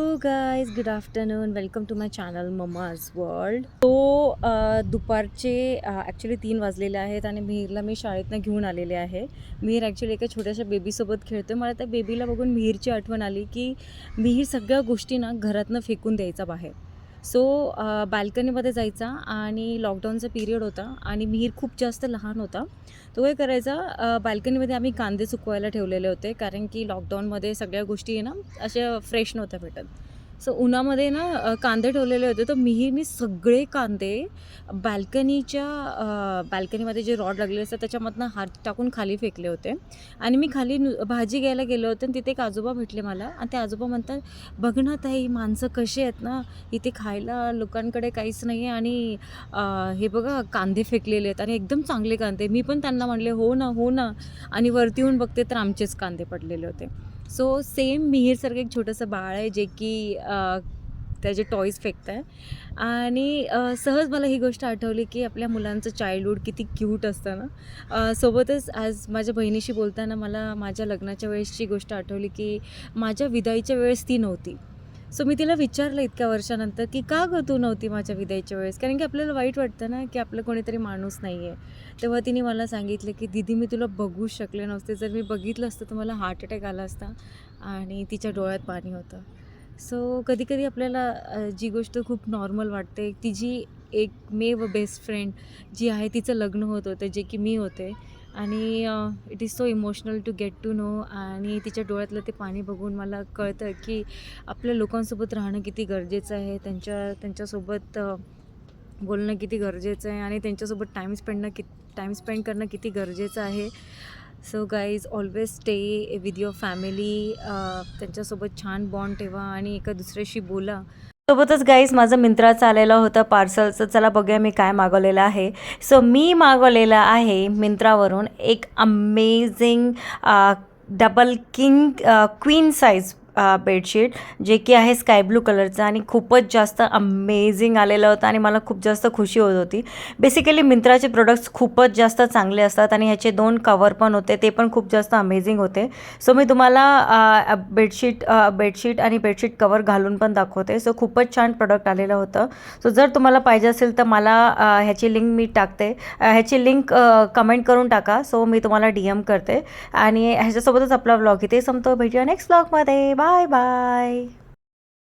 Hello guys good afternoon welcome to my channel mama's world तो दुपारचे uh, actually तीन वाजलेले आहेत आणि मिहीरला मी शाळेतनं घेऊन आलेले आहे. मिहीर ॲक्च्युली एका छोट्याशा बेबीसोबत खेळतो मला त्या बेबीला बघून मिहीरची आठवण आली की मिहीर सगळ्या गोष्टी ना घरातनं फेकून द्यायचा बाहेर. सो बाल्कनीमध्ये जायचा आणि लॉकडाऊनचा पिरियड होता आणि मिहीर खूप जास्त लहान होता. तो काय करायचा बाल्कनीमध्ये आम्ही कांदे सुकवायला ठेवलेले होते कारण की लॉकडाऊनमध्ये सगळ्या गोष्टी आहे ना अशा फ्रेश नव्हत्या भेटत. सो उन्हामध्ये ना कांदे ठेवलेले होते. तर मिहीरने सगळे कांदे बाल्कनीच्या बाल्कनीमध्ये जे रॉड लागलेले असतात त्याच्यामधनं हात टाकून खाली फेकले होते. आणि मी खाली नु भाजी घ्यायला गेलो होते आणि तिथे एक आजोबा भेटले मला. आणि ते आजोबा म्हणतात बघ ना ताई माणसं कशी आहेत ना? इथे खायला लोकांकडे काहीच नाही आहे आणि हे बघा कांदे फेकलेले आहेत आणि एकदम चांगले कांदे मी पण त्यांना म्हणले हो ना हो ना. आणि वरती येऊन बघते तर आमचेच कांदे पडलेले होते. सो सेम मिहीरसारखं एक छोटंसं बाळ आहे जे की त्याचे टॉईज फेकत आहे आणि सहज मला ही गोष्ट आठवली की आपल्या मुलांचं चाइल्डहूड किती क्यूट असतं ना. सोबतच आज माझ्या बहिणीशी बोलताना मला माझ्या लग्नाच्या वेळेसची गोष्ट आठवली की माझ्या विदाईच्या वेळेस ती नव्हती. सो मी तिला विचारलं इतक्या वर्षानंतर की का गं तू नव्हती माझ्या विदाईच्या वेळेस? कारण की आपल्याला वाईट वाटतं ना की आपलं कोणीतरी माणूस नाही आहे तेव्हा तिने मला सांगितलं की दीदी मी तुला बघू शकले नसते. जर मी बघितलं असतं तर मला हार्ट अटॅक आला असता आणि तिच्या डोळ्यात पाणी होतं. सो कधीकधी आपल्याला जी गोष्ट खूप नॉर्मल वाटते तिची एकमेव बेस्ट फ्रेंड जी आहे तिचं लग्न होत होतं जे की मी होते आणि it is so emotional to get to know आणि तिच्या डोळ्यातलं ते पाणी बघून मला कळतं की आपल्या लोकांसोबत राहणं किती गरजेचं आहे त्यांच्या त्यांच्यासोबत बोलणं किती गरजेचं आहे आणि त्यांच्यासोबत टाईम स्पेंडणं कि टाईम स्पेंड करणं किती गरजेचं आहे. So guys always stay with your family त्यांच्यासोबत छान बॉन्ड ठेवा आणि एका दुसऱ्याशी बोला. सोबतच गाईज माझं मिंत्राचं आलेलं होतं पार्सलचं चला बघूया मी काय मागवलेलं आहे. सो मी मागवलेलं आहे मिंत्रावरून एक amazing double king queen size bedsheet जे की आहे स्काय ब्लू कलरचं आणि खूपच जास्त अमेझिंग आलेलं होतं आणि मला खूप जास्त खुशी होत होती. बेसिकली मिंत्राचे प्रोडक्ट्स खूपच जास्त चांगले असतात आणि ह्याचे दोन कवर पण होते ते पण खूप जास्त अमेझिंग होते. सो मी तुम्हाला बेडशीट बेडशीट आणि बेडशीट कवर घालून पण दाखवते. सो खूपच छान प्रोडक्ट आलेलं होतं. सो जर तुम्हाला पाहिजे असेल तर मला ह्याची लिंक मी टाकते. ह्याची लिंक कमेंट करून टाका. सो मी तुम्हाला डी एम करते. आणि ह्याच्यासोबतच आपला व्लॉग इथे संपतो. भेटूया नेक्स्ट व्लॉगमध्ये Bye bye.